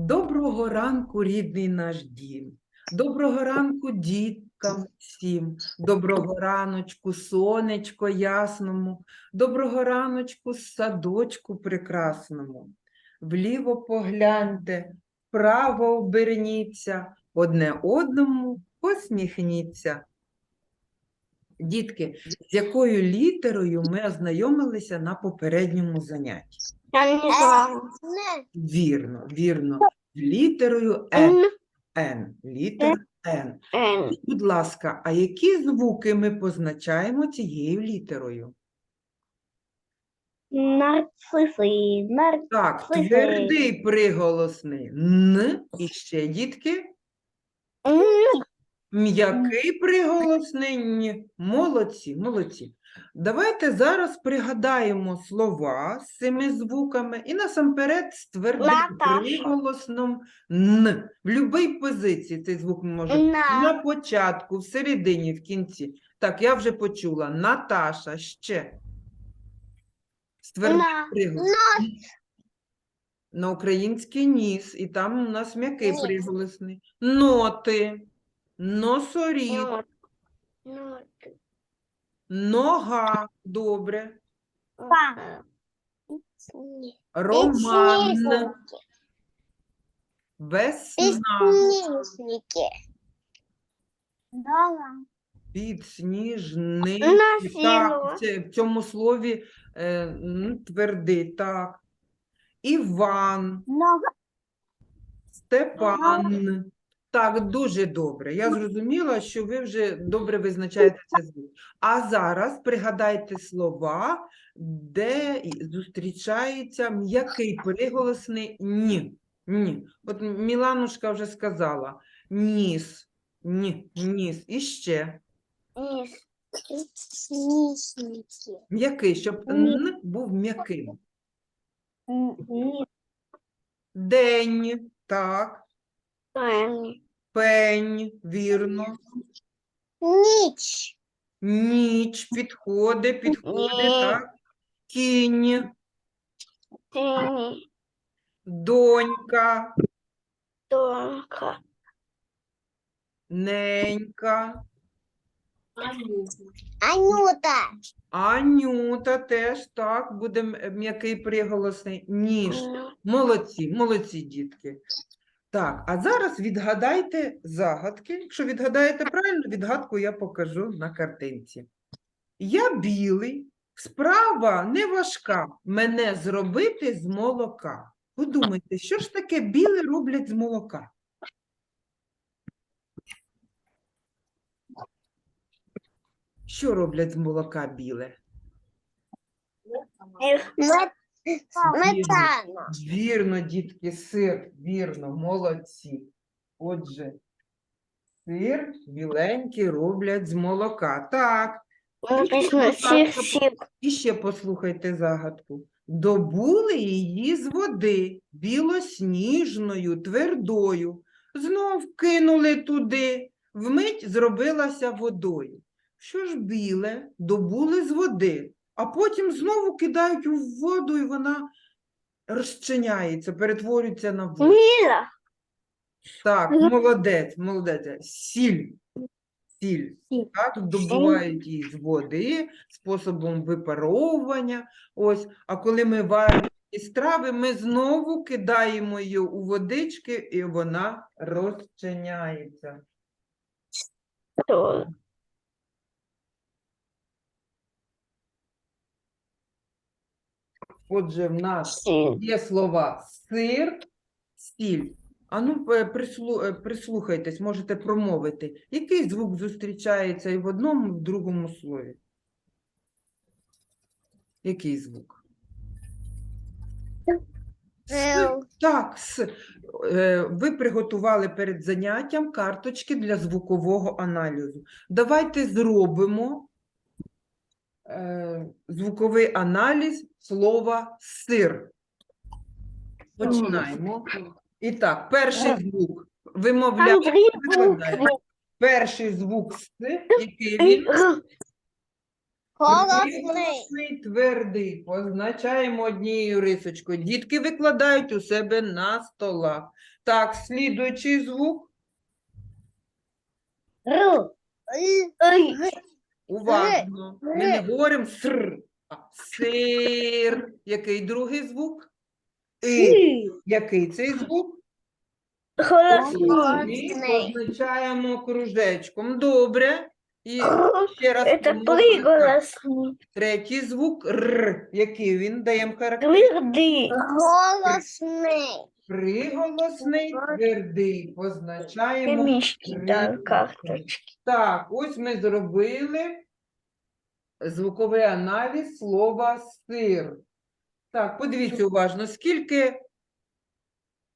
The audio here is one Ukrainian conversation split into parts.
Доброго ранку, рідний наш дім. Доброго ранку, діткам всім. Доброго раночку, сонечко ясному. Доброго раночку, садочку прекрасному. Вліво погляньте, вправо оберніться, одне одному посміхніться. Дітки, з якою літерою ми ознайомилися на попередньому занятті? Вірно, вірно. Літерою Н. Н, Н. Літера Н. Н. Будь ласка, а які звуки ми позначаємо цією літерою? Нарциси. Нар... Так, твердий приголосний Н. І ще, дітки, Н. м'який приголосний Н. Молодці, молодці. Давайте зараз пригадаємо слова з цими звуками і насамперед з твердим Наташа. приголосном Н. В будь-якій позиції цей звук може На. На початку, в середині, в кінці. Так, я вже почула. Наташа ще. З твердим На. На український ніс, і там у нас м'який Ніс. приголосний. Ноти, носоріг, Нот. Нога. Добре. Па. Роман, Підсніжники. весна, Підсніжники. Насіло. Так, це, в цьому слові е, м, твердий, так. Іван. Нога. Степан. Так, дуже добре. Я зрозуміла, що ви вже добре визначаєте цей звук. А зараз пригадайте слова, де зустрічається м'який приголосний ні. Ні. От Міланушка вже сказала ніс, ні, ніс. І ще Ніс. М'який, щоб н був м'яким. День, так, Пень. Пень, вірно. Ніч. Ніч підходить, підходить, Ні. так. Кінь, Тіні. донька, Тонка. ненька, Анюта. Анюта теж так, буде м- м'який приголосний. Ніж. Молодці, молодці, дітки. Так, а зараз відгадайте загадки. Якщо відгадаєте правильно, відгадку я покажу на картинці. Я білий, справа не важка, мене зробити з молока. Подумайте, що ж таке біле роблять з молока? Що роблять з молока біле? Сметана. Вірно, дітки, сир, вірно, молодці. Отже, сир біленький роблять з молока. Так, Написано і ще послухайте загадку. Добули її з води, білосніжною, твердою. Знов кинули туди, вмить зробилася водою. Що ж біле, добули з води, а потім знову кидають у воду, і вона розчиняється, перетворюється на воду. Міла. Так, молодець, молодець. Сіль. Сіль. Сіль. Так, добувають її з води способом випаровування. Ось, а коли ми варимо ці страви, ми знову кидаємо її у водички, і вона розчиняється. Отже, в нас Сіль. є слова сир, сіль. А ну, е, е, прислухайтесь, можете промовити. Який звук зустрічається і в одному, і в другому слові? Який звук? С. Так, с. Е, Ви приготували перед заняттям карточки для звукового аналізу. Давайте зробимо звуковий аналіз слова сир. Починаємо. І так, перший звук. Вимовляємо. Перший звук С, який він? Приголосний твердий. Позначаємо однією рисочкою. Дітки викладають у себе на столах. Так, слідуючий звук. Ру. Ой. Уважно. Ми не говоримо ср, а сир. Який другий звук? І. Який цей звук? Голосний. Голосний. Позначаємо кружечком. Добре. І ще раз Это помовимо. Так, приголосный. Третій звук р. Який він? Даємо характер. Твердый. Голосный. Приголосний, твердий. Позначаємо. Мишки, карточки. Так, ось ми зробили звуковий аналіз слова сир. Так, подивіться уважно, скільки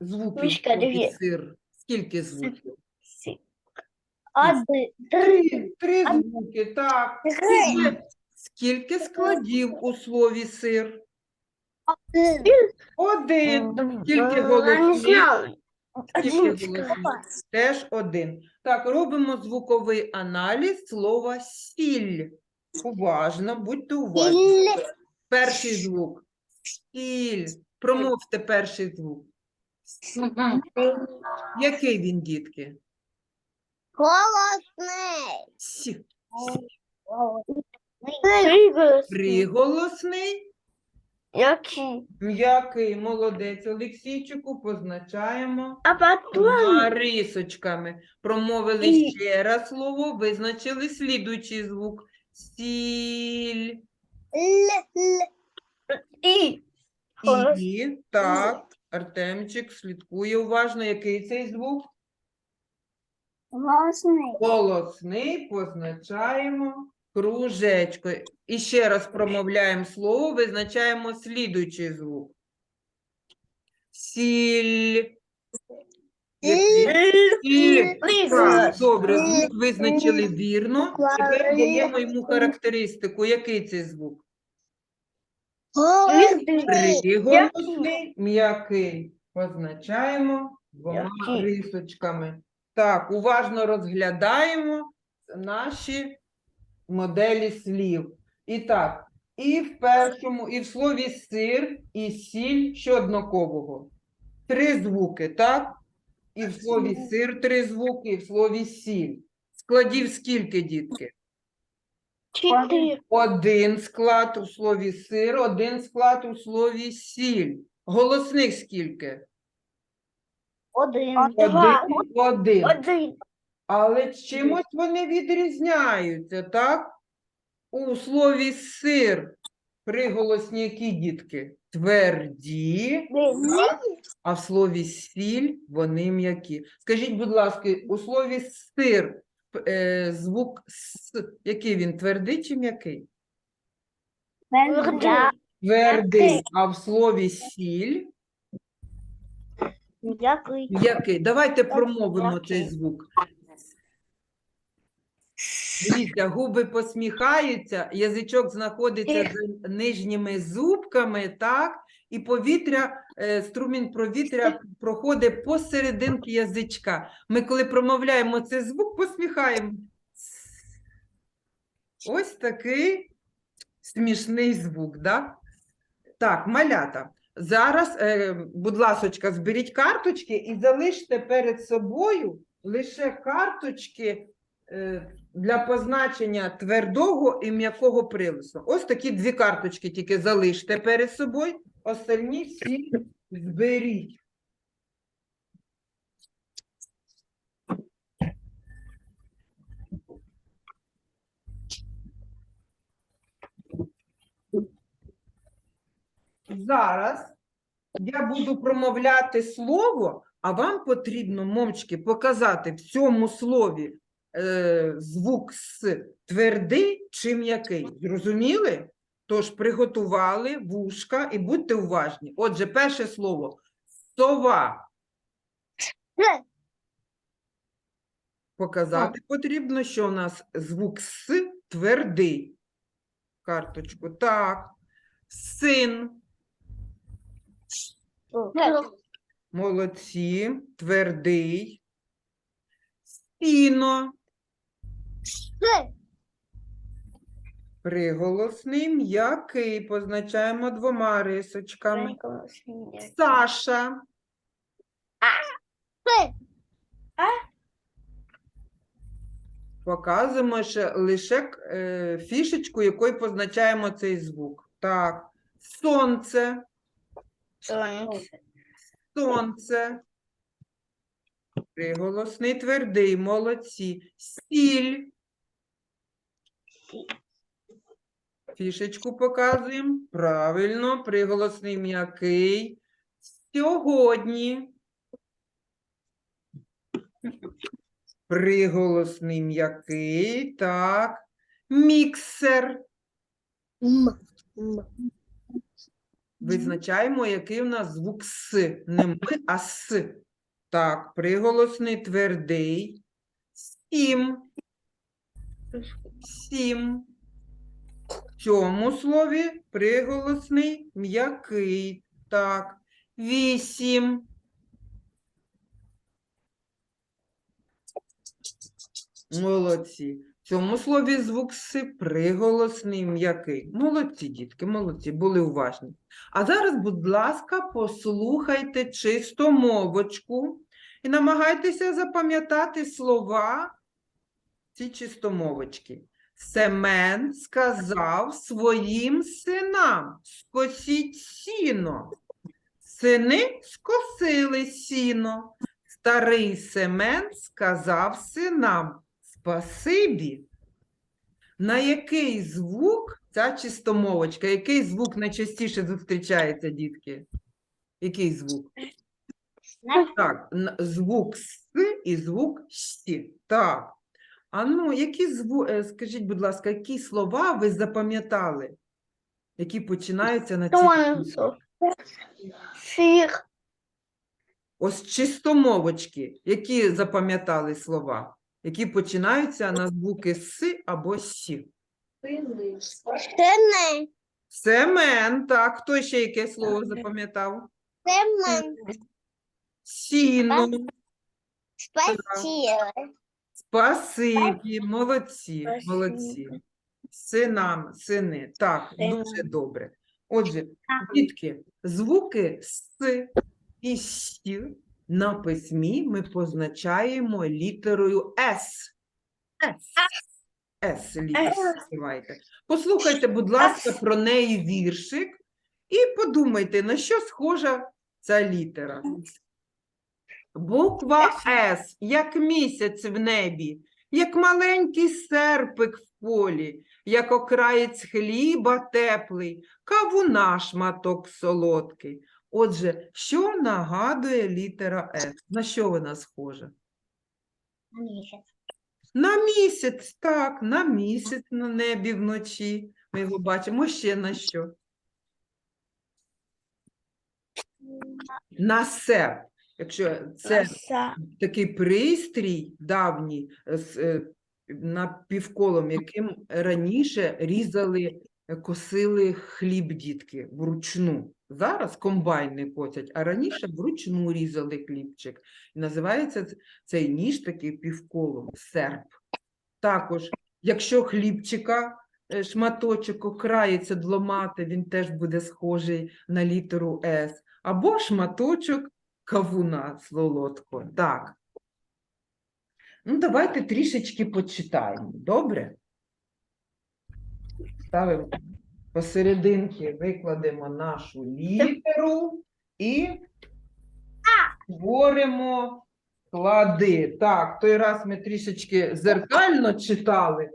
звуків Мишка, в сир? Скільки звуків? Один. Три, три звуки, так. Скільки складів у слові сир? Один. Скільки Я не голосних? знаю. Скільки Один. голосних? Теж один. Так, робимо звуковий аналіз слова сіль. Уважно, будьте уважні. Перший звук. Сіль. Промовте перший звук. Який він, дітки? Голосный. Сі. Приголосный. Приголосний, Який? м'який, молодець. Олексійчику позначаємо А потом двома рисочками. Промовили І. ще раз слово, визначили слідуючий звук. Сіль. и Голос- І, так, Артемчик слідкує уважно, який цей звук. голосный. Голосний позначаємо кружечко. І ще раз промовляємо слово, визначаємо слідуючий звук. Сіль. Сіль. Так, добре, звук визначили вірно. Тепер даємо йому характеристику. Який це звук? Приголосний, м'який. Позначаємо двома рисочками. Так, уважно розглядаємо наші моделі слів. І так, і в першому, і в слові сир, і сіль що однакового. Три звуки, так? І в слові сир три звуки, і в слові сіль. Складів скільки, дітки? Четыре. Один склад у слові сир, один склад у слові сіль. Голосних скільки? Один. Один, Два. один. Один. Але чимось вони відрізняються, так? У слові сир приголосні які дітки? Тверді, а в слові сіль вони м'які. Скажіть, будь ласка, у слові сир е, звук с, який він твердий чи м'який? Твердий. А в слові сіль М'який. Який? Давайте промовимо цей звук. Дивіться, губи посміхаються, язичок знаходиться за нижніми зубками, так? І повітря, е, струмінь повітря проходить посерединки язичка. Ми, коли промовляємо цей звук, посміхаємо. Ось такий смішний звук, да? Так, малята. Зараз, е, будь ласочка, зберіть карточки і залиште перед собою лише карточки е, для позначення твердого і м'якого прилису. Ось такі дві карточки тільки залиште перед собою, остальні всі зберіть. Зараз я буду промовляти слово, а вам потрібно, момчики, показати в цьому слові е, звук с твердий чи м'який. Зрозуміли? Тож приготували вушка і будьте уважні. Отже, перше слово сова. Показати потрібно, що у нас звук с твердий. Карточку. Так. Син. Молодці, твердий. Сіно, Приголосний м'який. Позначаємо двома рисочками. Саша. Показуємо ще лише е, фішечку, якою позначаємо цей звук. Так. Сонце. Сонце. Приголосний твердий, молодці. Сіль. Фішечку показуємо. Правильно, приголосний м'який. Сьогодні. Приголосний м'який. Так. Міксер. Визначаємо, який у нас звук С. Не ми, а С. Так, приголосний твердий. Сім. Сім. В цьому слові приголосний м'який. Так. Вісім. Молодці. В цьому слові звук С приголосний м'який. Молодці, дітки, молодці, були уважні. А зараз, будь ласка, послухайте чистомовочку і намагайтеся запам'ятати слова ці чистомовочки. Семен сказав своїм синам: скосіть сіно. Сини скосили сіно. Старий Семен сказав синам спасибі. На який звук ця чистомовочка? Який звук найчастіше зустрічається, дітки? Який звук? Так, звук С і звук Щ. Так. А ну, які зву... е, скажіть, будь ласка, які слова ви запам'ятали, які починаються на ці букви? Ось чистомовочки, які запам'ятали слова, які починаються на звуки С або С. Семен. Семен, так, хто ще яке слово запам'ятав? Семен. Сіно, Спасибо. Спасибі, молодці, молодці. Синам, сини, так, дуже добре. Отже, дітки, звуки С і Щ на письмі ми позначаємо літерою С. С. С співайте. Послухайте, будь ласка, про неї віршик і подумайте, на що схожа ця літера. Буква С, як місяць в небі, як маленький серпик в полі, як окраєць хліба теплий, кавуна шматок солодкий. Отже, що нагадує літера С? На що вона схожа? На місяць, так, на місяць на небі вночі. Ми його бачимо ще на що? На серп. Якщо це такий пристрій давній е, з е, напівколом, яким раніше різали, е, косили хліб дітки вручну. Зараз комбайни котять, а раніше вручну різали хлібчик. І називається цей ніж такий півколом серп. Також, якщо хлібчика е, шматочок окрається дломати, він теж буде схожий на літеру С. Або шматочок кавуна солодкого. Так. Ну, давайте трішечки почитаємо. Добре? Ставимо посерединки, викладемо нашу літеру і створимо склади. Так, той раз ми трішечки зеркально читали.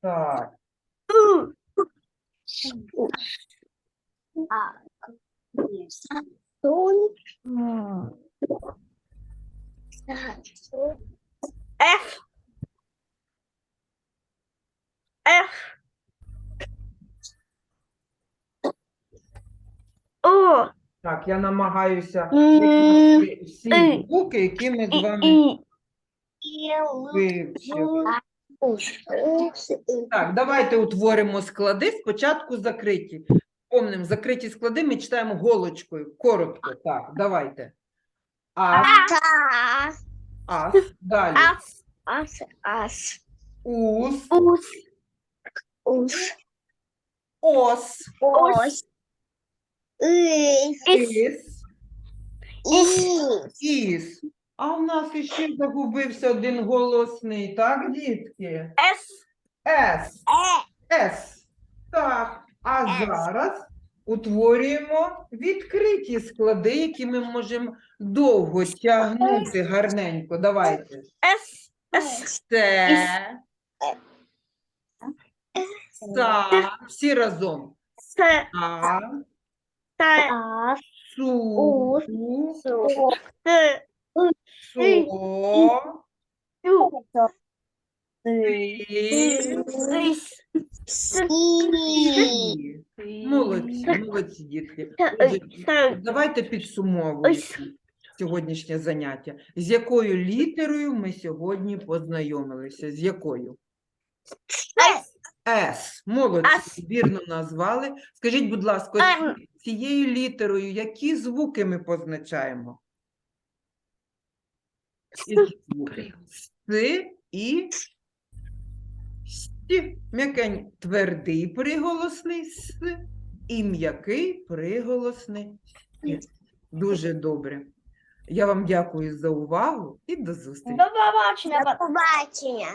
Так. F. F. О. Так, я намагаюся викласти всі и, звуки, які ми з вами вивчили. Так, давайте утворимо склади. Спочатку закриті. Помним, закриті склади ми читаємо голочкою. Коротко. Так, давайте. Ас, ас, далі. Ас. Ас. Ас. Ус, Ус. Уш. ос, Ось. Іс. ис, Іс. іс. А в нас іще загубився один голосний, так, дітки? С. С. Е. С. Так. А зараз утворюємо відкриті склади, які ми можемо довго тягнути гарненько. Давайте. С. С. Це. Са. Всі разом. С. А. Та. Су. Су. С. Со. Сю. Молодці, молодці, дітки. Отже, Давайте підсумовуємо сьогоднішнє заняття. З якою літерою ми сьогодні познайомилися? З якою? С. С. Молодці, вірно назвали. Скажіть, будь ласка, Ем. цією літерою які звуки ми позначаємо? Які звуки? С і Сі. М'якень твердий приголосний С і м'який приголосний С. Дуже добре. Я вам дякую за увагу і до зустрічі. До побачення. До побачення.